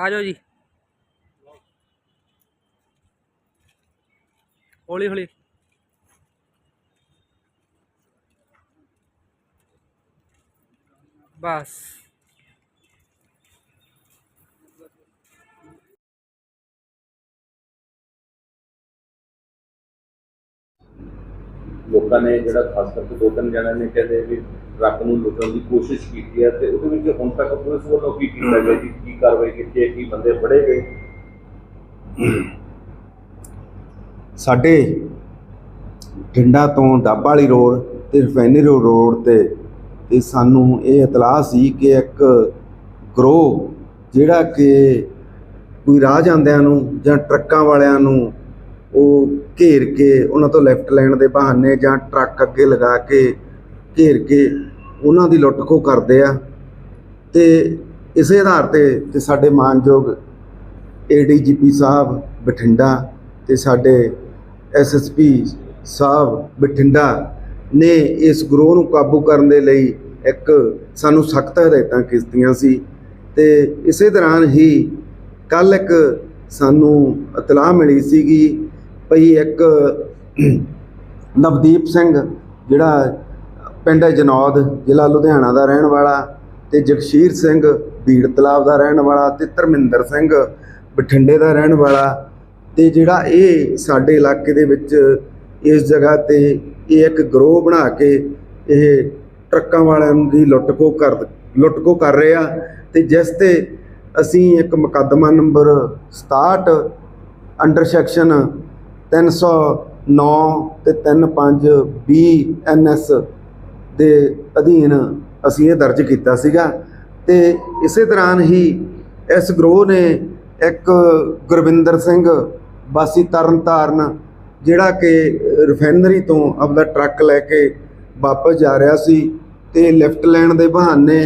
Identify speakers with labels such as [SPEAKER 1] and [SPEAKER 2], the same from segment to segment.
[SPEAKER 1] ਆ ਜਾਓ ਜੀ ਹੌਲੀ ਹੌਲੀ ਬਸ
[SPEAKER 2] ਲੋਕਾਂ ਨੇ ਜਿਹੜਾ ਖਾਸ ਕਰਕੇ ਦੋ ਤਿੰਨ ਜਣਿਆਂ ਨੇ ਕਹਿੰਦੇ ਵੀ ਟਰੱਕ ਨੂੰ ਲੁੱਟਣ ਦੀ ਕੋਸ਼ਿਸ਼ ਕੀਤੀ ਹੈ ਤੇ ਉਹਦੇ ਵਿੱਚ ਹੁਣ ਤੱਕ ਪੁਲਿਸ ਵੱਲੋਂ ਕੀ ਕੀਤਾ ਗਿਆ ਜੀ? ਕੀ ਕਾਰਵਾਈ ਕੀਤੀ ਹੈ? ਕੀ ਬੰਦੇ ਫੜੇ ਗਏ?
[SPEAKER 3] ਸਾਡੇ ਡਿੰਡਾ ਤੋਂ ਡੱਬ ਵਾਲੀ ਰੋਡ ਤੇ ਰਿਫਾਈਨਰੀ ਰੋਡ ਤੇ ਤੇ ਸਾਨੂੰ ਇਹ ਇਤਲਾਹ ਸੀ ਕਿ ਇੱਕ ਗਰੋਹ ਜਿਹੜਾ ਕਿ ਕੋਈ ਰਾਹ ਜਾਂਦਿਆਂ ਨੂੰ ਜਾਂ ਟਰੱਕਾਂ ਵਾਲਿਆਂ ਨੂੰ ਉਹ ਘੇਰ ਕੇ ਉਹਨਾਂ ਤੋਂ ਲੈਫਟ ਲੈਣ ਦੇ ਬਹਾਨੇ ਜਾਂ ਟਰੱਕ ਅੱਗੇ ਲਗਾ ਕੇ ਘੇਰ ਕੇ ਉਹਨਾਂ ਦੀ ਲੁੱਟ ਖੋਹ ਕਰਦੇ ਆ। ਤੇ ਇਸੇ ਆਧਾਰ ਤੇ ਤੇ ਸਾਡੇ ਮਾਨਯੋਗ ਏਡੀਜੀਪੀ ਸਾਹਿਬ ਬਠਿੰਡਾ ਤੇ ਸਾਡੇ ਐਸਐਸਪੀ ਸਾਹਿਬ ਬਠਿੰਡਾ ਨੇ ਇਸ ਗਰੋਹ ਨੂੰ ਕਾਬੂ ਕਰਨ ਦੇ ਲਈ ਇੱਕ ਸਾਨੂੰ ਸਖਤ ਹਦਾਇਤਾਂ ਕੀਤੀਆਂ ਸੀ। ਤੇ ਇਸੇ ਦੌਰਾਨ ਹੀ ਕੱਲ ਇੱਕ ਸਾਨੂੰ ਇਤਲਾਹ ਮਿਲੀ ਸੀਗੀ ਭਈ ਇੱਕ ਨਵਦੀਪ ਸਿੰਘ, ਜਿਹੜਾ ਪਿੰਡ ਜਨੌਦ, ਜ਼ਿਲ੍ਹਾ ਲੁਧਿਆਣਾ ਦਾ ਰਹਿਣ ਵਾਲਾ ਤੇ ਜਗਸ਼ੀਰ ਸਿੰਘ ਬੀੜ ਤਲਾਬ ਦਾ ਰਹਿਣ ਵਾਲਾ ਤੇ ਧਰਮਿੰਦਰ ਸਿੰਘ ਬਠਿੰਡੇ ਦਾ ਰਹਿਣ ਵਾਲਾ ਤੇ ਜਿਹੜਾ ਇਹ ਸਾਡੇ ਇਲਾਕੇ ਦੇ ਵਿੱਚ ਇਸ ਜਗ੍ਹਾ ਤੇ ਇਹ ਇੱਕ ਗਰੋਹ ਬਣਾ ਕੇ ਇਹ ਟਰੱਕਾਂ ਵਾਲਿਆਂ ਦੀ ਲੁੱਟਕੋ ਕਰ ਲੁੱਟਕੋ ਕਰ ਰਹੇ ਆ ਤੇ ਜਿਸ ਤੇ ਅਸੀਂ ਇੱਕ ਮੁਕੱਦਮਾ ਨੰਬਰ 67 ਅੰਡਰ ਸੈਕਸ਼ਨ 309 ਤੇ 35 ਬੀ ਐਨਐਸ ਦੇ ਅਧੀਨ ਅਸੀਂ ਇਹ ਦਰਜ ਕੀਤਾ ਸੀਗਾ ਤੇ ਇਸੇ ਦੌਰਾਨ ਹੀ ਇਸ ਗਰੋਹ ਨੇ ਇੱਕ ਗੁਰਵਿੰਦਰ ਸਿੰਘ ਵਾਸੀ ਤਰਨਤਾਰਨ, ਜਿਹੜਾ ਕਿ ਰਿਫਾਈਨਰੀ ਤੋਂ ਆਪਦਾ ਟਰੱਕ ਲੈ ਕੇ ਵਾਪਸ ਜਾ ਰਿਹਾ ਸੀ ਤੇ ਲਿਫਟ ਲੈਣ ਦੇ ਬਹਾਨੇ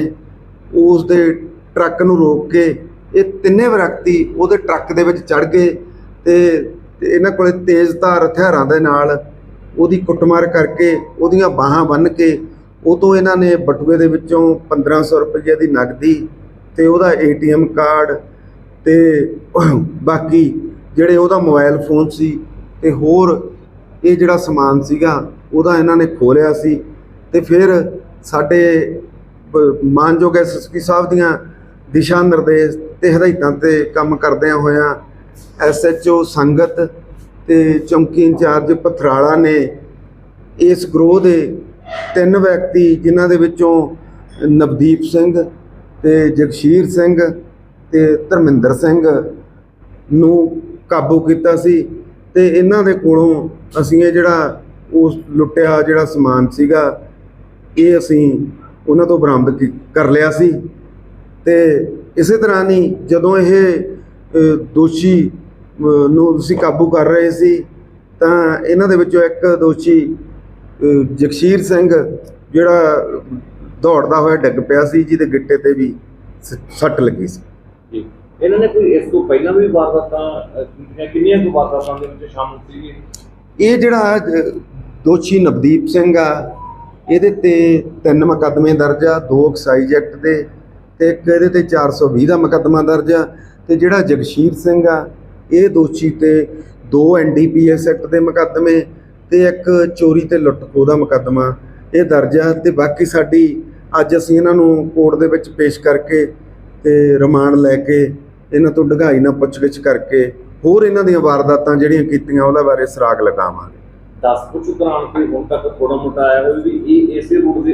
[SPEAKER 3] ਉਸ ਦੇ ਟਰੱਕ ਨੂੰ ਰੋਕ ਕੇ ਇਹ ਤਿੰਨੇ ਵਿਅਕਤੀ ਉਹਦੇ ਟਰੱਕ ਦੇ ਵਿੱਚ ਚੜ ਗਏ ਤੇ ਤੇ ਇਹਨਾਂ ਕੋਲੇ ਤੇਜ਼ਧਾਰ ਹਥਿਆਰਾਂ ਦੇ ਨਾਲ ਉਹਦੀ ਕੁੱਟਮਾਰ ਕਰਕੇ ਉਹਦੀਆਂ ਬਾਹਾਂ ਬੰਨ੍ਹ ਕੇ ਉਹ ਤੋਂ ਇਹਨਾਂ ਨੇ ਬਟੂਏ ਦੇ ਵਿੱਚੋਂ 1500 ਰੁਪਏ ਦੀ ਨਗਦੀ ਤੇ ਉਹਦਾ ਏਟੀਐਮ ਕਾਰਡ ਤੇ ਬਾਕੀ ਜਿਹੜੇ ਉਹਦਾ ਮੋਬਾਈਲ ਫੋਨ ਸੀ ਤੇ ਹੋਰ ਇਹ ਜਿਹੜਾ ਸਮਾਨ ਸੀਗਾ, ਉਹਦਾ ਇਹਨਾਂ ਨੇ ਖੋਲਿਆ ਸੀ ਤੇ ਫਿਰ ਸਾਡੇ ਬ- ਮਾਨਯੋਗ ਐਸਐਸਪੀ ਸਾਹਿਬ ਦੀਆਂ ਦਿਸ਼ਾ ਨਿਰਦੇਸ਼ ਤੇ ਹਦਾਇਤਾਂ ਤੇ ਕੰਮ ਕਰਦਿਆਂ ਹੋਇਆਂ ਐਸਐਚਓ ਸੰਗਤ ਤੇ ਚੌਂਕੀ ਇੰਚਾਰਜ ਪਥਰਾਲਾ ਨੇ ਇਸ ਗਰੋਹ ਦੇ ਤਿੰਨ ਵਿਅਕਤੀ ਜਿਨ੍ਹਾਂ ਦੇ ਵਿੱਚੋਂ ਨਵਦੀਪ ਸਿੰਘ ਤੇ ਜਗਸ਼ੀਰ ਸਿੰਘ ਤੇ ਧਰਮਿੰਦਰ ਸਿੰਘ ਨੂੰ ਕਾਬੂ ਕੀਤਾ ਸੀ ਤੇ ਇਹਨਾਂ ਦੇ ਕੋਲੋਂ ਅਸੀਂ ਇਹ ਜਿਹੜਾ ਉਸ ਲੁੱਟਿਆ ਜਿਹੜਾ ਸਮਾਨ ਸੀਗਾ, ਇਹ ਅਸੀਂ ਉਹਨਾਂ ਤੋਂ ਬਰਾਮਦ ਕੀ- ਕਰ ਲਿਆ ਸੀ। ਤੇ ਇਸੇ ਤਰ੍ਹਾਂ ਹੀ ਜਦੋਂ ਇਹ ਦੋਸ਼ੀ ਨੂੰ ਅਸੀਂ ਕਾਬੂ ਕਰ ਰਹੇ ਸੀ, ਤਾਂ ਇਹਨਾਂ ਦੇ ਵਿੱਚੋਂ ਇੱਕ ਦੋਸ਼ੀ ਜਗਸ਼ੀਰ ਸਿੰਘ ਜਿਹੜਾ ਦੌੜਦਾ ਹੋਇਆ ਡਿੱਗ ਪਿਆ ਸੀ ਜਿਹਦੇ ਗਿੱਟੇ ਤੇ ਵੀ ਸ- ਸੱਟ ਲੱਗੀ ਸੀ।
[SPEAKER 2] ਜੀ। ਇਹਨਾਂ ਨੇ ਕੋਈ ਇਸ ਤੋਂ ਪਹਿਲਾਂ ਵੀ ਵਾਰਦਾਤਾਂ ਅਹ, ਕੀਤੀਆਂ? ਕਿੰਨੀਆਂ ਕੁ ਵਾਰਦਾਤਾਂ ਦੇ ਵਿੱਚ ਸ਼ਾਮਲ ਸੀਗੇ?
[SPEAKER 3] ਇਹ ਜਿਹੜਾ ਅ, ਦੋਸ਼ੀ ਨਵਦੀਪ ਸਿੰਘ ਆ ਇਹਦੇ ਤੇ ਤਿੰਨ ਮੁਕੱਦਮੇ ਦਰਜ ਆ ਦੋ ਐਕਸਾਈਜ਼ ਐਕਟ ਦੇ ਤੇ ਇੱਕ ਇਹਦੇ ਤੇ 420 ਦਾ ਮੁਕੱਦਮਾ ਦਰਜ ਆ। ਤੇ ਜਿਹੜਾ ਜਗਸ਼ੀਰ ਸਿੰਘ ਆ ਇਹ ਦੋਸ਼ੀ ਤੇ ਦੋ ਐਨਡੀਪੀਐਸ ਐਕਟ ਦੇ ਮੁਕੱਦਮੇ ਤੇ ਇੱਕ ਚੋਰੀ ਤੇ ਲੁੱਟ ਖੋਹ ਦਾ ਮੁਕੱਦਮਾ, ਇਹ ਦਰਜ ਹੈ ਤੇ ਬਾਕੀ ਸਾਡੀ ਅੱਜ ਅਸੀਂ ਇਹਨਾਂ ਨੂੰ ਕੋਰਟ ਦੇ ਵਿੱਚ ਪੇਸ਼ ਕਰਕੇ ਤੇ ਰਿਮਾਂਡ ਲੈ ਕੇ ਇਹਨਾਂ ਤੋਂ ਢਗਾਈ ਨਾਲ ਪੁੱਛਗਿੱਛ ਕਰਕੇ ਹੋਰ ਇਹਨਾਂ ਦੀਆਂ ਵਾਰਦਾਤਾਂ ਜਿਹੜੀਆਂ ਕੀਤੀਆਂ ਉਹਨਾਂ ਬਾਰੇ ਸਰਾਗ ਲਗਾਵਾਂਗੇ।
[SPEAKER 2] 10 ਪੁੱਛ ਦੌਰਾਨ ਕੋਈ ਹੁਣ ਤੱਕ ਥੋੜਾ ਮੋਟਾ ਆਇਆ ਹੋਵੇ ਵੀ ਇਹ ਇਸੇ ਰੂਟ ਦੇ